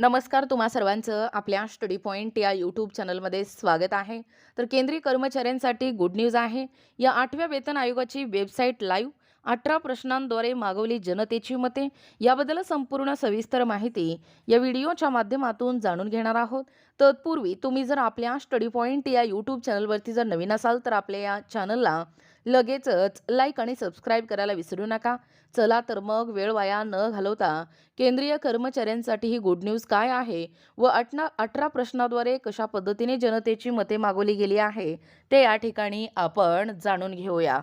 नमस्कार तुम्हा सर्वांचं आपल्या स्टडी पॉईंट या यूट्यूब चॅनलमध्ये स्वागत आहे. तर केंद्रीय कर्मचाऱ्यांसाठी गुड न्यूज आहे. या आठव्या वेतन आयोगाची वेबसाईट लाईव्ह अठरा प्रश्नांद्वारे मागवली जनतेची मते. याबद्दल संपूर्ण सविस्तर माहिती या व्हिडिओच्या माध्यमातून जाणून घेणार आहोत. तत्पूर्वी तुम्ही जर आपल्या स्टडी पॉईंट या यूट्यूब चॅनलवरती जर नवीन असाल तर आपल्या या चॅनलला लगेचच लाईक आणि सबस्क्राईब करायला विसरू नका. चला तर मग वेळ वाया न घालवता केंद्रीय कर्मचाऱ्यांसाठी ही गुड न्यूज काय आहे व अठरा अठरा प्रश्नाद्वारे कशा पद्धतीने जनतेची मते मागवली गेली आहे ते या ठिकाणी आपण जाणून घेऊया.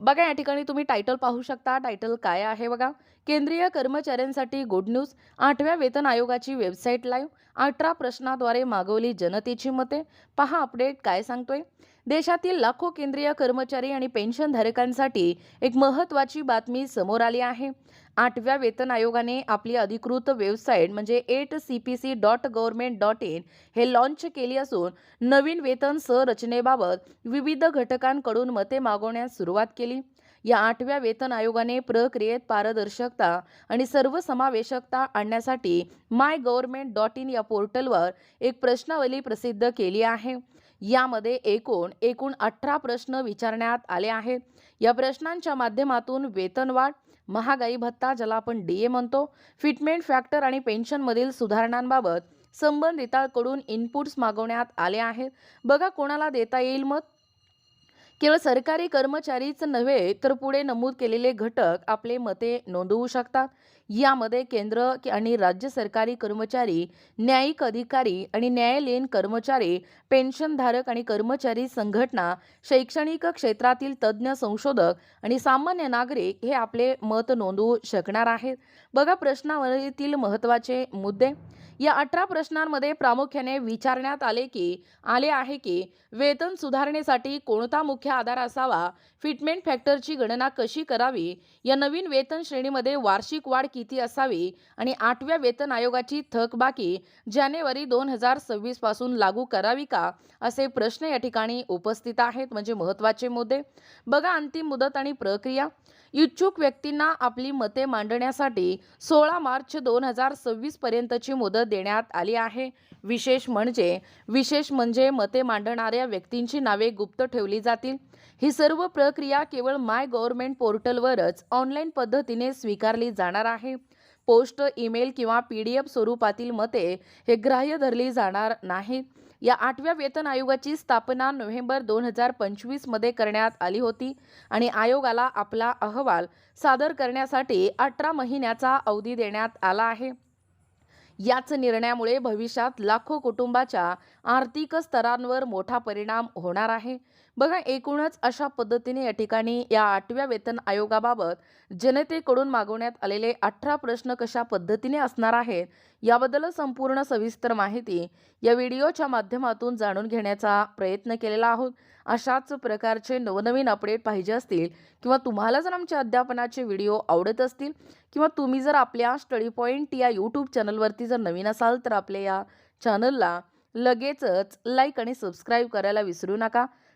बघा या ठिकाणी तुम्ही टायटल पाहू शकता. टायटल काय आहे बघा? केंद्रीय कर्मचाऱ्यांसाठी गुड न्यूज आठव्या वेतन आयोगाची वेबसाईट लाईव्ह अठरा प्रश्नाद्वारे मागवली जनतेची मते. पहा अपडेट काय सांगतोय? देशातील लाखो केंद्रीय कर्मचारी आणि पेन्शनधारकांसाठी एक महत्त्वाची बातमी समोर आली आहे. आठव्या वेतन आयोगाने आपली अधिकृत वेबसाईट म्हणजे at C P C dot government dot in हे लॉन्च केली असून नवीन वेतन संरचनेबाबत विविध घटकांकडून मते मागवण्यास सुरुवात केली. या आठव्या वेतन आयोगाने प्रक्रियेत पारदर्शकता आणि सर्वसमावेशकता आणण्यासाठी माय गव्हर्मेंट डॉट इन या पोर्टलवर एक प्रश्नावली प्रसिद्ध केली आहे. यामध्ये एकूण एकूण अठरा प्रश्न विचारण्यात आले आहेत. या प्रश्नांच्या माध्यमातून वेतनवाढ महागाई भत्ता ज्याला आपण डी ए म्हणतो फिटमेंट फॅक्टर आणि पेन्शनमधील सुधारणांबाबत संबंधितांकडून इनपुट्स मागवण्यात आले आहेत. बघा कोणाला देता येईल मत? केवळ सरकारी कर्मचारीच नव्हे तर पुढे नमूद केलेले घटक आपले मते नोंदवू शकतात. यामध्ये केंद्र आणि राज्य सरकारी कर्मचारी न्यायिक अधिकारी आणि न्यायालयीन कर्मचारी पेन्शनधारक आणि कर्मचारी संघटना शैक्षणिक क्षेत्रातील तज्ज्ञ संशोधक आणि सामान्य नागरिक हे आपले मत नोंदवू शकणार आहेत. बघा प्रश्नावलीतील महत्त्वाचे मुद्दे. या अठरा प्रश्नांमध्ये प्रामुख्याने विचारण्यात आले की आले आहे की वेतन सुधारणेसाठी कोणता मुख्य आधार असावा? फिटमेंट फॅक्टरची गणना कशी करावी? या नवीन वेतन श्रेणीमध्ये वार्षिक वाढ किती असावी? आणि आठव्या वेतन आयोगाची थकबाकी जानेवारी दोन हजार सव्वीसपासून लागू करावी का? असे प्रश्न या ठिकाणी उपस्थित आहेत. म्हणजे महत्त्वाचे मुद्दे. बघा अंतिम मुदत आणि प्रक्रिया. इच्छुक व्यक्तींना आपली मते मांडण्यासाठी सोळा मार्च दोन हजार सव्वीस पर्यंतची मुदत देण्यात आली आहे. विशेष म्हणजे विशेष म्हणजे मते मांडणाऱ्या व्यक्तींची नावे गुप्त ठेवली जातील. ही सर्व प्रक्रिया केवळ माय गव्हर्मेंट पोर्टलवरच ऑनलाईन पद्धतीने स्वीकारली जाणार आहे. पोस्ट ईमेल किंवा पी डी एफ स्वरूपातील मते हे ग्राह्य धरली जाणार नाहीत या आठव्या वेतन आयोगाची स्थापना नोव्हेंबर दोन हजार पंचवीसमध्ये करण्यात आली होती आणि आयोगाला आपला अहवाल सादर करण्यासाठी अठरा महिन्याचा अवधी देण्यात आला आहे. याच निर्णयामुळे भविष्यात लाखो कुटुंबाच्या आर्थिक स्तरांवर मोठा परिणाम होणार आहे. बघा एकूणच अशा पद्धतीने या ठिकाणी या आठव्या वेतन आयोगाबाबत जनतेकडून मागवण्यात आलेले अठरा प्रश्न कशा पद्धतीने असणार आहेत याबद्दल संपूर्ण सविस्तर माहिती या व्हिडिओच्या माध्यमातून जाणून घेण्याचा प्रयत्न केलेला आहोत. अशाच प्रकारचे नवनवीन अपडेट पाहिजे असतील किंवा तुम्हाला जर आमच्या अध्यापनाचे व्हिडिओ आवडत असतील किंवा तुम्ही जर आपल्या स्टडी पॉईंट या यूट्यूब चॅनलवरती जर नवीन असाल तर आपल्या या चॅनलला लगेचच लाईक आणि सबस्क्राईब करायला विसरू नका.